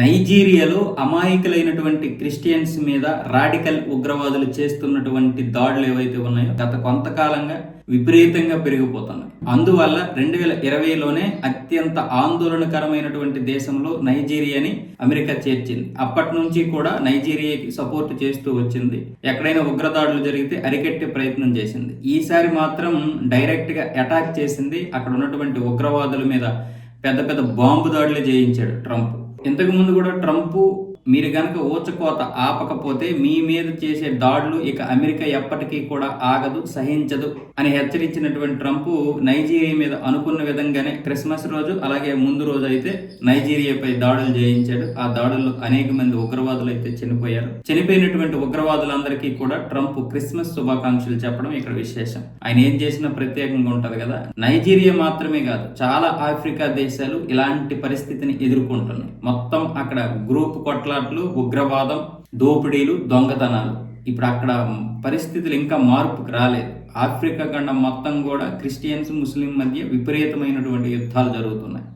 నైజీరియాలో అమాయకులైనటువంటి Christians మీద radical ఉగ్రవాదులు చేస్తున్నటువంటి దాడులు ఏవైతే ఉన్నాయో గత కొంతకాలంగా విపరీతంగా పెరిగిపోతున్నాయి. అందువల్ల రెండు వేల ఇరవైలోనే అత్యంత ఆందోళనకరమైనటువంటి దేశంలో నైజీరియాని అమెరికా చేర్చింది. అప్పటి నుంచి కూడా నైజీరియాకి సపోర్ట్ చేస్తూ వచ్చింది. ఎక్కడైనా ఉగ్రదాడులు జరిగితే అరికట్టే ప్రయత్నం చేసింది. ఈసారి మాత్రం డైరెక్ట్గా అటాక్ చేసింది అక్కడ ఉన్నటువంటి ఉగ్రవాదుల మీద పెద్ద పెద్ద బాంబు దాడులు చేయించాడు ట్రంప్. ఇంతకుముందు కూడా ట్రంప్ మీరు గనక ఊచకోత ఆపకపోతే మీ మీద చేసే దాడులు ఇక అమెరికా ఎప్పటికీ కూడా ఆగదు సహించదు అని హెచ్చరించినటువంటి ట్రంప్ నైజీరియా మీద అనుకున్న విధంగానే క్రిస్మస్ రోజు అలాగే ముందు రోజు అయితే నైజీరియాపై దాడులు చేయించాడు. ఆ దాడుల్లో అనేక మంది ఉగ్రవాదులు అయితే చనిపోయారు. చనిపోయినటువంటి ఉగ్రవాదులందరికీ కూడా ట్రంప్ క్రిస్మస్ శుభాకాంక్షలు చెప్పడం ఇక్కడ విశేషం. ఆయన ఏం చేసినా ప్రత్యేకంగా ఉంటది కదా? నైజీరియా మాత్రమే కాదు చాలా ఆఫ్రికా దేశాలు ఇలాంటి పరిస్థితిని ఎదుర్కొంటున్నాయి. మొత్తం అక్కడ గ్రూప్ కొట్లాట్లు ఉగ్రవాదం దోపిడీలు దొంగతనాలు. ఇప్పుడు అక్కడ పరిస్థితులు ఇంకా మార్పుకు రాలేదు. ఆఫ్రికా ఖండం మొత్తం కూడా క్రిస్టియన్స్ ముస్లిం మధ్య విపరీతమైనటువంటి యుద్ధాలు జరుగుతున్నాయి.